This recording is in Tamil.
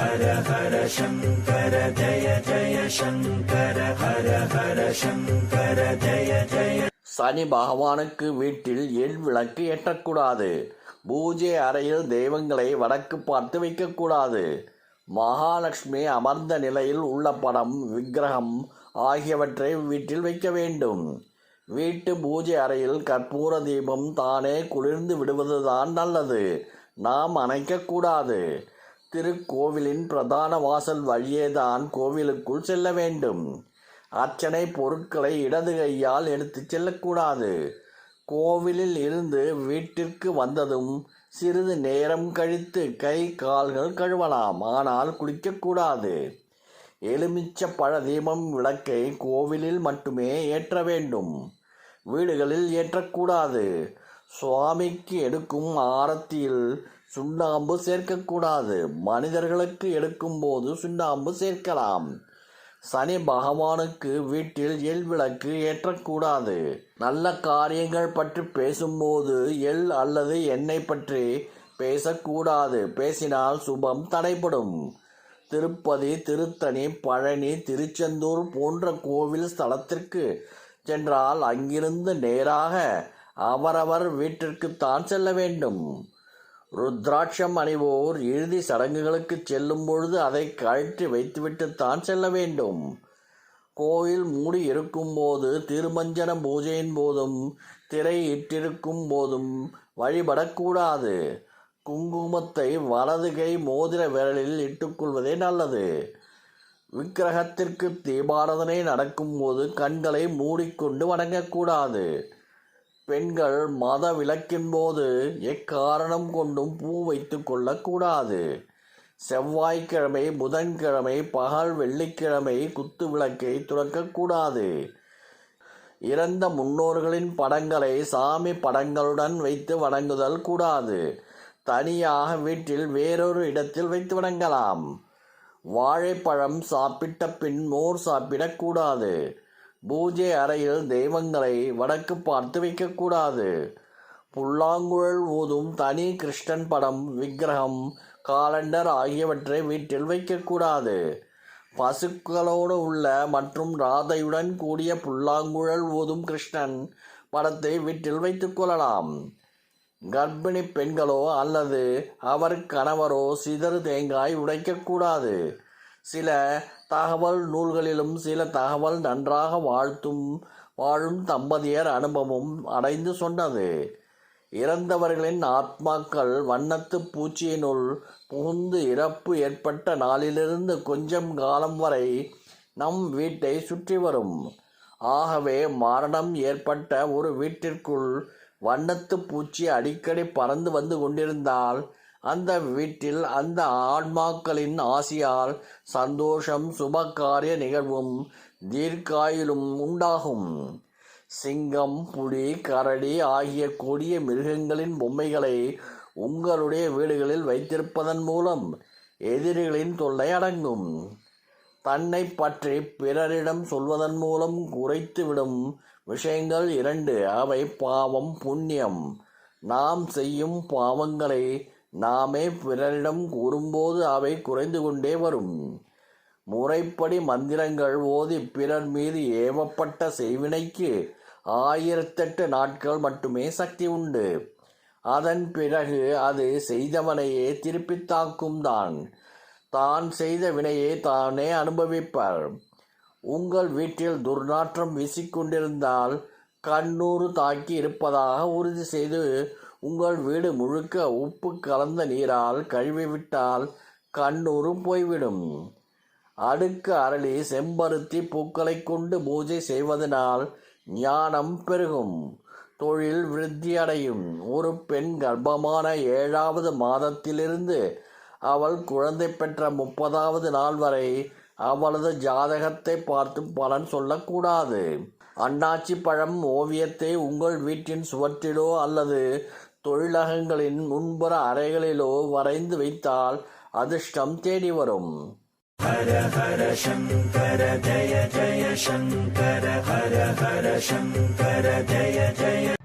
ஹர ஹர சங்கர ஜய ஜய சங்கர ஹர ஹர சங்கர ஜய ஜய சனி பகவானுக்கு வீட்டில் எள் விளக்கு ஏற்றக்கூடாது. பூஜை அறையில் தெய்வங்களை வடக்கு பார்த்து வைக்கக்கூடாது. மகாலட்சுமி அமர்ந்த நிலையில் உள்ள படம் விக்கிரகம் ஆகியவற்றை வீட்டில் வைக்க வேண்டும். வீட்டு பூஜை அறையில் கற்பூர தீபம் தானே குளிர்ந்து விடுவதுதான் நல்லது. நாம் அணைக்கக்கூடாது. திருக்கோவிலின் பிரதான வாசல் வழியேதான் கோவிலுக்குள் செல்ல வேண்டும். அர்ச்சனை பொருட்களை இடது கையால் எடுத்துச் செல்லக்கூடாது. கோவிலில் இருந்து வீட்டிற்கு வந்ததும் சிறிது நேரம் கழித்து கை கால்கள் கழுவலாம். ஆனால் குளிக்கக்கூடாது. எலுமிச்ச பழ தீபம் விளக்கை கோவிலில் மட்டுமே ஏற்ற வேண்டும். வீடுகளில் ஏற்றக்கூடாது. சுவாமிக்கு எடுக்கும் ஆரத்தியில் சுண்ணாம்பு சேர்க்கக்கூடாது. மனிதர்களுக்கு எடுக்கும்போது சுண்ணாம்பு சேர்க்கலாம். சனி பகவானுக்கு வீட்டில் எள் விளக்கு ஏற்றக்கூடாது. நல்ல காரியங்கள் பற்றி பேசும்போது எள் அல்லது எண்ணெய் பற்றி பேசக்கூடாது. பேசினால் சுபம் தடைப்படும் திருப்பதி திருத்தணி பழனி திருச்செந்தூர் போன்ற கோவில் ஸ்தலத்திற்கு சென்றால் அங்கிருந்து நேராக அவரவர் வீட்டிற்குத்தான் செல்ல வேண்டும். ருத்ராட்சம் அணிவோர் இறுதி சடங்குகளுக்கு செல்லும் பொழுது அதை கழற்றி வைத்துவிட்டுத்தான் செல்ல வேண்டும். கோயில் மூடி இருக்கும்போது திருமஞ்சன பூஜையின் போதும் திரை இட்டிருக்கும் போதும் வழிபடக்கூடாது. குங்குமத்தை வலது கை மோதிர விரலில் இட்டுக்கொள்வதே நல்லது. விக்கிரகத்திற்கு தீபாராதனை நடக்கும்போது கண்களை மூடிக்கொண்டு வணங்கக்கூடாது. பெண்கள் மத விளக்கின் போது எக்காரணம் கொண்டும் பூ வைத்து கொள்ளக்கூடாது. செவ்வாய்க்கிழமை புதன்கிழமை பகல் வெள்ளிக்கிழமை குத்து விளக்கை துறக்கக்கூடாது. இறந்த முன்னோர்களின் படங்களை சாமி படங்களுடன் வைத்து வணங்குதல் கூடாது. தனியாக வீட்டில் வேறொரு இடத்தில் வைத்து வணங்கலாம். வாழைப்பழம் சாப்பிட்ட பின் மோர் சாப்பிடக்கூடாது. பூஜை அறையில் தெய்வங்களை வடக்கு பார்த்து வைக்கக்கூடாது. புல்லாங்குழல் ஊதும் தனி கிருஷ்ணன் படம் விக்கிரகம் காலண்டர் ஆகியவற்றை வீட்டில் வைக்கக்கூடாது. பசுக்களோடு உள்ள மற்றும் ராதையுடன் கூடிய புல்லாங்குழல் ஊதும் கிருஷ்ணன் படத்தை வீட்டில் வைத்துக் கொள்ளலாம். கர்ப்பிணி பெண்களோ அல்லது அவர் கணவரோ சிதறு தேங்காய் உடைக்கக்கூடாது. சில தகவல் நூல்களிலும் சில தகவல் நன்றாக வாழ்த்தும் வாழும் தம்பதியர் அனுபவம் அடைந்து சொன்னது. இறந்தவர்களின் ஆத்மாக்கள் வண்ணத்து பூச்சியினுள் புகுந்து இறப்பு ஏற்பட்ட நாளிலிருந்து கொஞ்சம் காலம் வரை நம் வீட்டை சுற்றி வரும். ஆகவே மரணம் ஏற்பட்ட ஒரு வீட்டிற்குள் வண்ணத்து பூச்சி அடிக்கடி பறந்து வந்து கொண்டிருந்தால் அந்த வீட்டில் அந்த ஆன்மாக்களின் ஆசியால் சந்தோஷம் சுபகாரிய நிகழ்வும் தீர்க்காயிலும் உண்டாகும். சிங்கம் புலி கரடி ஆகிய கொடிய மிருகங்களின் பொம்மைகளை உங்களுடைய வீடுகளில் வைத்திருப்பதன் மூலம் எதிரிகளின் தொல்லை அடங்கும். தன்னை பற்றி பிறரிடம் சொல்வதன் மூலம் குறைத்துவிடும் விஷயங்கள் இரண்டு. அவை பாவம் புண்ணியம். நாம் செய்யும் பாவங்களை நாமே பிறரிடம் கூறும்போது அவை குறைந்து கொண்டே வரும். முறைப்படி மந்திரங்கள் ஓதி பிறர் மீது ஏவப்பட்ட செய்வினைக்கு ஆயிரத்தெட்டு நாட்கள் மட்டுமே சக்தி உண்டு. அதன் பிறகு அது செய்தவனையே திருப்பி தாக்கும் தான். தான் செய்த வினையை தானே அனுபவிப்பார். உங்கள் வீட்டில் துர்நாற்றம் வீசிக்கொண்டிருந்தால் கண்ணூறு தாக்கி இருப்பதாக உறுதி செய்து உங்கள் வீடு முழுக்க உப்பு கலந்த நீரால் கழுவிவிட்டால் கண்ணூரும் போய்விடும். அடுக்கு அரளி செம்பருத்தி பூக்களை கொண்டு பூஜை செய்வதனால் ஞானம் பெருகும். தொழில் விருத்தியடையும் ஒரு பெண் கர்ப்பமான ஏழாவது மாதத்திலிருந்து அவள் குழந்தை பெற்ற முப்பதாவது நாள் வரை அவளது ஜாதகத்தை பார்த்து பலன் சொல்லக்கூடாது. அண்ணாச்சி பழம் ஓவியத்தை உங்கள் வீட்டின் சுவற்றிலோ அல்லது தொழிலகங்களின் முன்புற அறைகளிலோ வரைந்து வைத்தால் அதிர்ஷ்டம் தேடி வரும். ஹர ஹர சங்கர ஜய ஜய சங்கர ஹர ஹர சங்கர ஜய ஜய